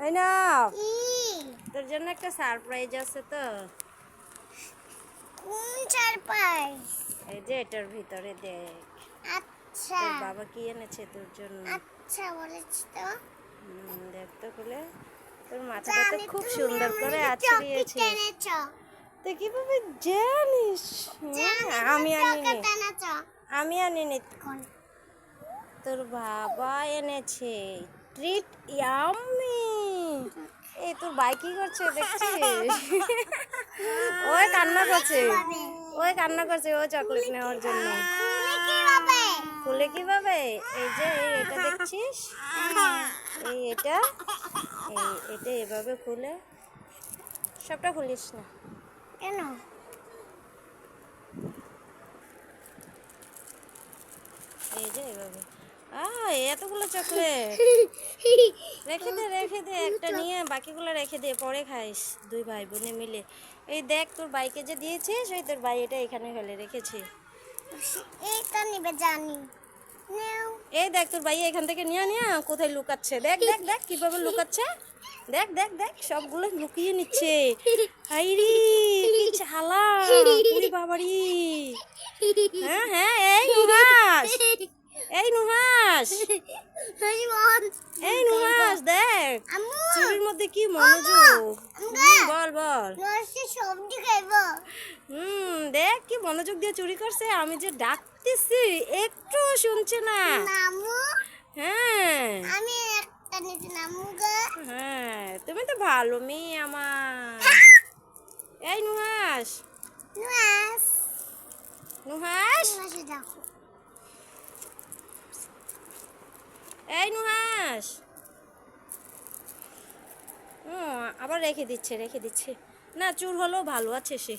তাই না তোর জন্য একটা সারপ্রাইজ আছে তো। কোন সারপ্রাইজ এই যে এটার ভিতরে দেখ। আচ্ছা। তোর বাবা কি এনেছে তোর জন্য? আচ্ছা বলেছি তো। দেখ তো খুলে। তোর মাথাটা তো খুব সুন্দর করে আছড়িয়েছে। তুই কীভাবে জানিস? আমি আনিনি। আমি আনিনি? তোর বাবা এনেছে। ট্রিট ইয়াম্মি এই তোর ভাই কি করছে? দেখছিস? ওই কান্না করছে। ওই কান্না করছে ও চকলেট নেওয়ার জন্য। খুলে কীভাবে? এই যে এই এটা দেখছিস? এই এটা এই এটা এভাবে খুলে। সবটা খুলিস না। কেন এই যে এভাবে আহ এতগুলো চকলেট রেখে দে রেখে দে একটা নিয়ে বাকিগুলো রেখে দে পরে খাইস দুই ভাই বোনে মিলে। এই দেখ তোর বাইকে যে দিয়েছিস ওই তোর ভাই এটা এখানে ফেলে রেখেছে। এইটা নিবে জানি। এই দেখ তোর ভাই এখান থেকে নিয়ে নিয়ে কোথায় লুকাচ্ছে? দেখ দেখ দেখ কীভাবে লুকাচ্ছে। দেখ দেখ দেখ সবগুলো লুকিয়ে নিচ্ছে। হাইরি কি চালা বাবারি। হ্যাঁ হ্যাঁ এই নুহাস এই নুহাস। এই বল এই নুহাস দেখ। চুরির মধ্যে কি মনোযোগ? বল বল। সবজি খাইবো। হুম দেখ কি মনোযোগ দিয়ে চুরি করছে। আমি যে ডাকতেছি একটু শুনছে না। হ্যাঁ। আমি একটা নিতে নামু গো। হ্যাঁ তুমি তো ভালো মেয়ে আমার। এই নুহাস নাস নুহাস নাসে দেখো। এই নুহাস আবার রেখে দিচ্ছে রেখে দিচ্ছে। না চুর হলেও ভালো আছে সে।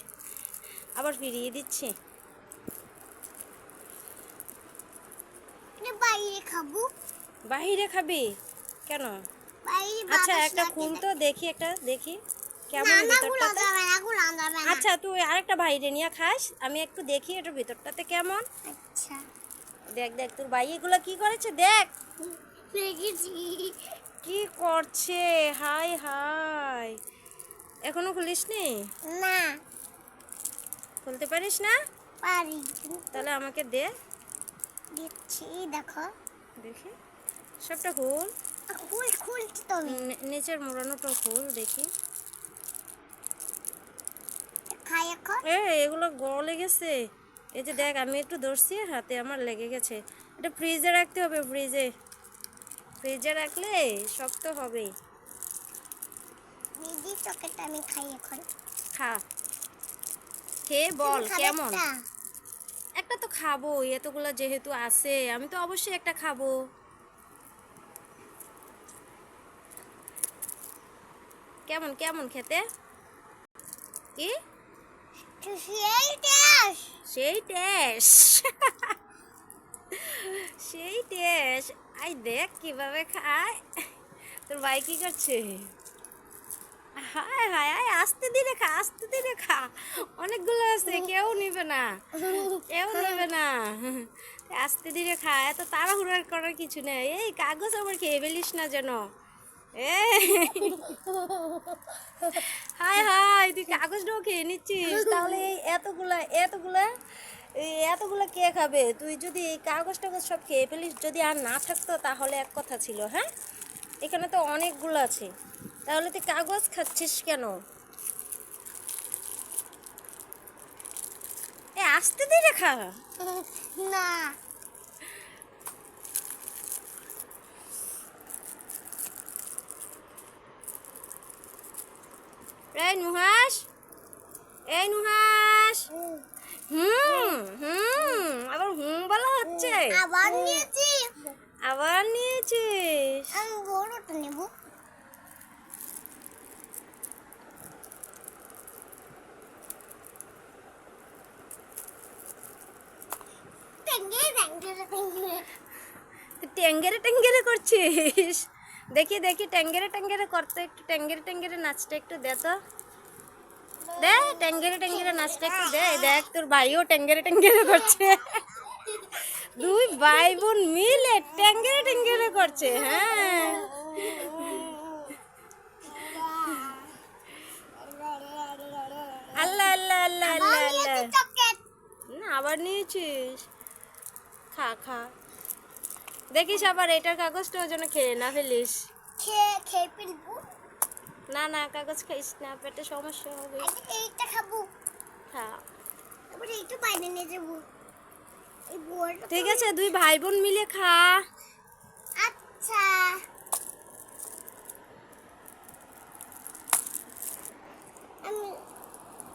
আবার ফিরিয়ে দিচ্ছে। বাইরে খাব। বাহিরে খাবি? কেন? আচ্ছা একটা খুল তো দেখি একটা দেখি। কেমন ভিতরটাতে? আচ্ছা তুই আরেকটা বাইরে নিয়ে খাস। আমি একটু দেখি এটার ভিতরটাতে কেমন। আচ্ছা। দেখ দেখ তোর ভাই এগুলো কি করেছে? দেখ। দেখেছি। কি করছে? Hi hi. এখনও খুলিসনি? না। খুলতে পারিস না? পারি। তাহলে আমাকে দে। দিচ্ছি দেখো। দেখি। সবটা খুল। খুল খুলছি নি- নিচের মোড়ানোটা খুল দেখি। খাই এখন। এ এগুলো গলে গেছে। এই যে দেখ আমি একটু ধরছি হাতে আমার লেগে গেছে। এটা ফ্রিজে রাখতে হবে ফ্রিজে ফ্রিজে রাখলে শক্ত হবে। দিদি চকেটা আমি খাই এখন। খা। খেয়ে বল কেমন? একটা? তো খাব এতগুলো যেহেতু আছে আমি তো অবশ্যই একটা খাব। কেমন কেমন খেতে? কি? সেই টেস্ট সেই টেস্ট সেই টেস্ট আই দেখ কীভাবে খায় তোর ভাই কি করছে? হায় হায়, আয়, আস্তে দিলে খা, আস্তে দিলে খা। অনেকগুলো আছে, কেউ নিবে না। কেউ নেবে না। আস্তে ধীরে খা, এত তাড়াহুড়ার করার কিছু নেই। এই কাগজ আবার খেয়ে ফেলিস না যেন। হায় হায় তুই কাগজটাও খেয়ে নিচ্ছিস? তাহলে এই এতগুলা এতগুলা, এই এতগুলা কে খাবে? তুই যদি এই কাগজ টাগজ সব খেয়ে ফেলিস, যদি আর না থাকতো তাহলে এক কথা ছিল হ্যাঁ? এখানে তো অনেকগুলো আছে। তাহলে তুই কাগজ খাচ্ছিস কেন? এ, আস্তে ধীরে খা। না। এই নুহাস এই নুহাস হুম হুম আবার হুম বলা হচ্ছে। আবার নিয়েছি। আবার নিয়েছিস। আমি বড়টা নেব। টেঙ্গেরে টেঙ্গেরে করছিস? দেখি দেখি ট্যাঙ্গেরে ট্যাঙ্গেরে করতে একটু ট্যাঙ্গেরে ট্যাঙ্গেরে নাচটা একটু দে তো। দে ট্যাঙ্গেরে ট্যাঙ্গেরে নাচটা একটু দে। দেখ তোর ভাইও ট্যাঙ্গেরে ট্যাঙ্গেরে করছে। দুই ভাই বোন মিলে ট্যাঙ্গেরে ট্যাঙ্গেরে করছে হ্যাঁ। আল্লাহ আল্লাহ আল্লাহ আল্লাহ আল্লাহ। না আবার নিয়েছিস। খা খা। দেখিস আবার এটার কাগজটা ওই জন্য খেয়ে না ফেলিস। খেয়ে খেয়ে ফেলব। না না কাগজ খাইস না পেটে সমস্যা হবে। এইটা খাব। খা। তারপরে এইটা বাইরে নিয়ে যাব। ঠিক আছে দুই ভাই বোন মিলে খা। আচ্ছা। আমি